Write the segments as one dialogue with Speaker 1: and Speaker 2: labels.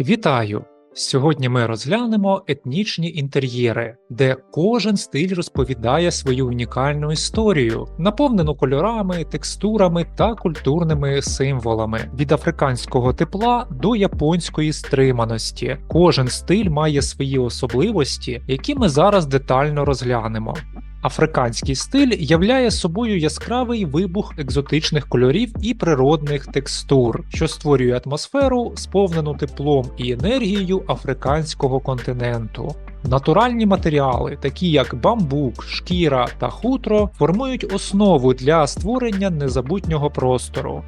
Speaker 1: Вітаю! Сьогодні ми розглянемо етнічні інтер'єри, де кожен стиль розповідає свою унікальну історію, наповнену кольорами, текстурами та культурними символами від африканського тепла до японської стриманості. Кожен стиль має свої особливості, які ми зараз детально розглянемо. Африканський стиль являє собою яскравий вибух екзотичних кольорів і природних текстур, що створює атмосферу, сповнену теплом і енергією африканського континенту. Натуральні матеріали, такі як бамбук, шкіра та хутро, формують основу для створення незабутнього простору.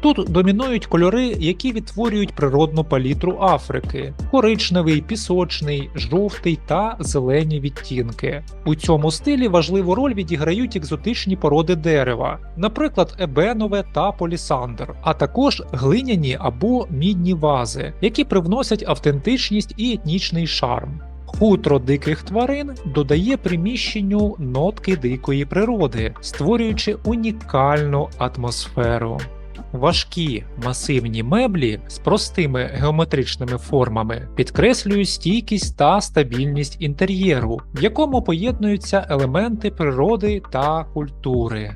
Speaker 1: Тут домінують кольори, які відтворюють природну палітру Африки: коричневий, пісочний, жовтий та зелені відтінки. У цьому стилі важливу роль відіграють екзотичні породи дерева, наприклад, ебенове та полісандр, а також глиняні або мідні вази, які привносять автентичність і етнічний шарм. Хутро диких тварин додає приміщенню нотки дикої природи, створюючи унікальну атмосферу. Важкі масивні меблі з простими геометричними формами підкреслюють стійкість та стабільність інтер'єру, в якому поєднуються елементи природи та культури.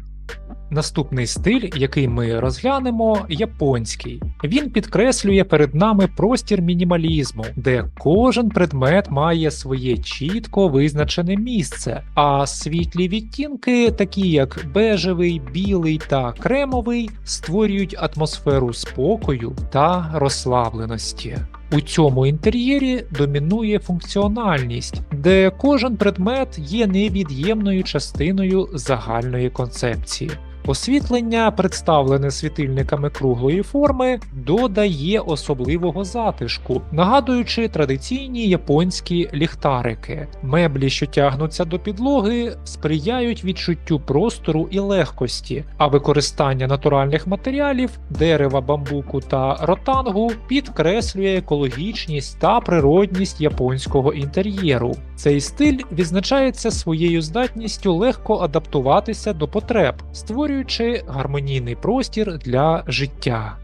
Speaker 1: Наступний стиль, який ми розглянемо, японський. Він підкреслює перед нами простір мінімалізму, де кожен предмет має своє чітко визначене місце, а світлі відтінки, такі як бежевий, білий та кремовий, створюють атмосферу спокою та розслабленості. У цьому інтер'єрі домінує функціональність, де кожен предмет є невід'ємною частиною загальної концепції. Освітлення, представлене світильниками круглої форми, додає особливого затишку, нагадуючи традиційні японські ліхтарики. Меблі, що тягнуться до підлоги, сприяють відчуттю простору і легкості, а використання натуральних матеріалів, дерева, бамбуку та ротангу підкреслює екологічність та природність японського інтер'єру. Цей стиль відзначається своєю здатністю легко адаптуватися до потреб, створюючи гармонійний простір для життя.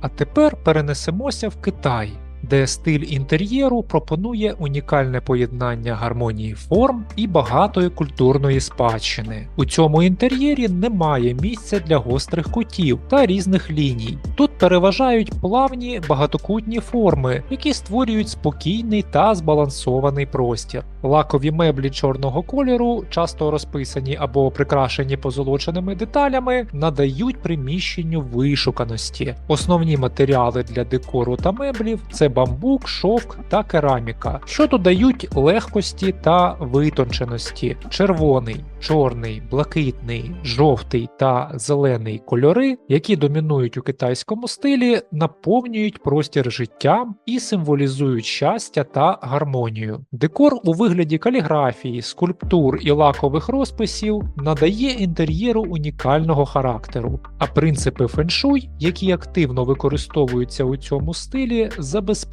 Speaker 1: А тепер перенесемося в Китай, де стиль інтер'єру пропонує унікальне поєднання гармонії форм і багатої культурної спадщини. У цьому інтер'єрі немає місця для гострих кутів та різних ліній. Тут переважають плавні багатокутні форми, які створюють спокійний та збалансований простір. Лакові меблі чорного кольору, часто розписані або прикрашені позолоченими деталями, надають приміщенню вишуканості. Основні матеріали для декору та меблів це бамбук, шовк та кераміка, що додають легкості та витонченості. Червоний, чорний, блакитний, жовтий та зелений кольори, які домінують у китайському стилі, наповнюють простір життям і символізують щастя та гармонію. Декор у вигляді каліграфії, скульптур і лакових розписів надає інтер'єру унікального характеру, а принципи феншуй, які активно використовуються у цьому стилі, забезпечують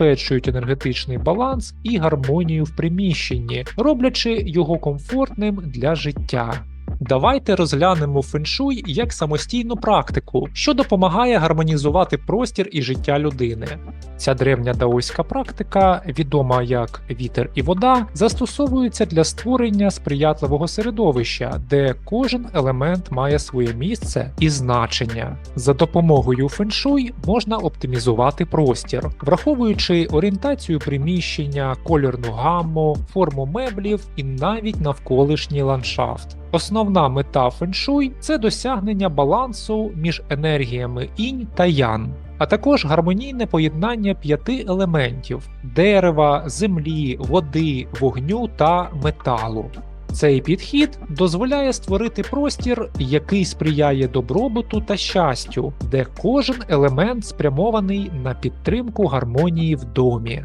Speaker 1: енергетичний баланс і гармонію в приміщенні, роблячи його комфортним для життя. Давайте розглянемо феншуй як самостійну практику, що допомагає гармонізувати простір і життя людини. Ця древня даоська практика, відома як вітер і вода, застосовується для створення сприятливого середовища, де кожен елемент має своє місце і значення. За допомогою феншуй можна оптимізувати простір, враховуючи орієнтацію приміщення, кольорну гамму, форму меблів і навіть навколишній ландшафт. Основна мета феншуй це досягнення балансу між енергіями інь та ян, а також гармонійне поєднання п'яти елементів дерева, землі, води, вогню та металу. Цей підхід дозволяє створити простір, який сприяє добробуту та щастю, де кожен елемент спрямований на підтримку гармонії в домі.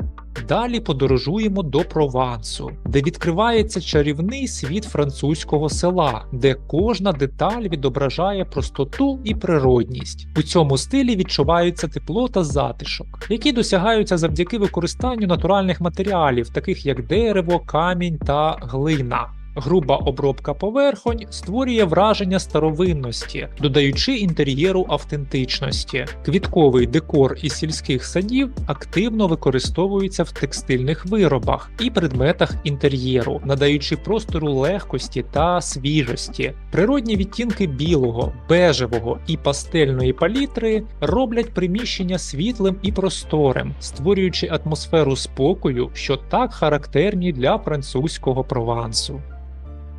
Speaker 1: Далі подорожуємо до Провансу, де відкривається чарівний світ французького села, де кожна деталь відображає простоту і природність. У цьому стилі відчувається тепло та затишок, які досягаються завдяки використанню натуральних матеріалів, таких як дерево, камінь та глина. Груба обробка поверхонь створює враження старовинності, додаючи інтер'єру автентичності. Квітковий декор із сільських садів активно використовується в текстильних виробах і предметах інтер'єру, надаючи простору легкості та свіжості. Природні відтінки білого, бежевого і пастельної палітри роблять приміщення світлим і просторим, створюючи атмосферу спокою, що так характерні для французького провансу.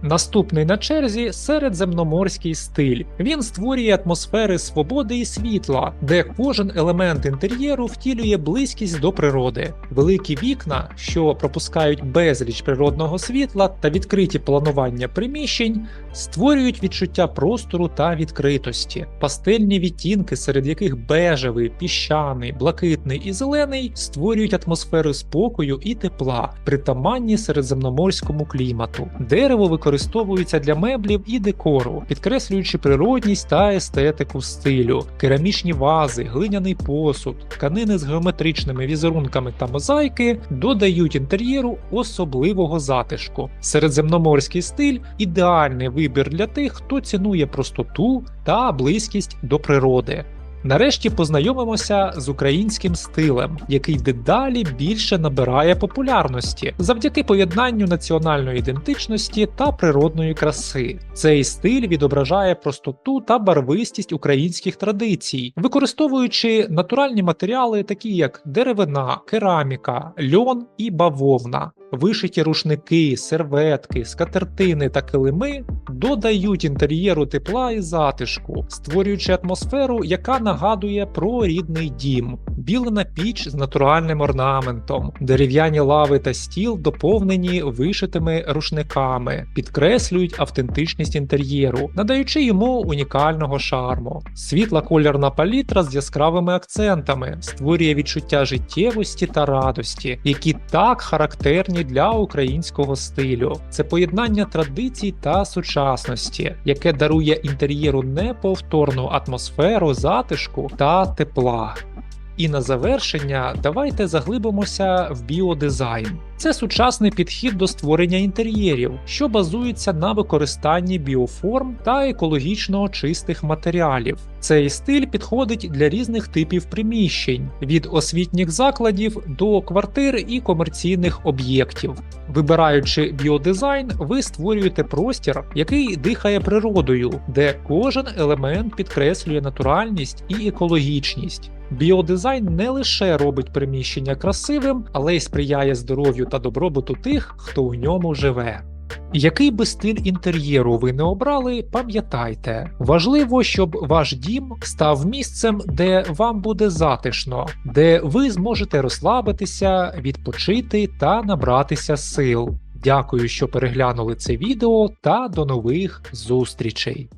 Speaker 1: Наступний на черзі середземноморський стиль. Він створює атмосфери свободи і світла, де кожен елемент інтер'єру втілює близькість до природи. Великі вікна, що пропускають безліч природного світла та відкриті планування приміщень, створюють відчуття простору та відкритості. Пастельні відтінки, серед яких бежевий, піщаний, блакитний і зелений, створюють атмосферу спокою і тепла, притаманні середземноморському клімату. Дерево використовується для меблів і декору, підкреслюючи природність та естетику стилю, керамічні вази, глиняний посуд, тканини з геометричними візерунками та мозаїки додають інтер'єру особливого затишку. Середземноморський стиль ідеальний вибір для тих, хто цінує простоту та близькість до природи. Нарешті познайомимося з українським стилем, який дедалі більше набирає популярності завдяки поєднанню національної ідентичності та природної краси. Цей стиль відображає простоту та барвистість українських традицій, використовуючи натуральні матеріали, такі як деревина, кераміка, льон і бавовна. Вишиті рушники, серветки, скатертини та килими додають інтер'єру тепла і затишку, створюючи атмосферу, яка нагадує про рідний дім. Білена піч з натуральним орнаментом, дерев'яні лави та стіл доповнені вишитими рушниками, підкреслюють автентичність інтер'єру, надаючи йому унікального шарму. Світла кольорна палітра з яскравими акцентами створює відчуття життєвості та радості, які так характерні для українського стилю. Це поєднання традицій та сучасності, яке дарує інтер'єру неповторну атмосферу затишку та тепла. І на завершення давайте заглибимося в біодизайн. Це сучасний підхід до створення інтер'єрів, що базується на використанні біоформ та екологічно чистих матеріалів. Цей стиль підходить для різних типів приміщень від освітніх закладів до квартир і комерційних об'єктів. Вибираючи біодизайн, ви створюєте простір, який дихає природою, де кожен елемент підкреслює натуральність і екологічність. Біодизайн не лише робить приміщення красивим, але й сприяє здоров'ю та добробуту тих, хто у ньому живе. Який би стиль інтер'єру ви не обрали, пам'ятайте, важливо, щоб ваш дім став місцем, де вам буде затишно, де ви зможете розслабитися, відпочити та набратися сил. Дякую, що переглянули це відео та до нових зустрічей!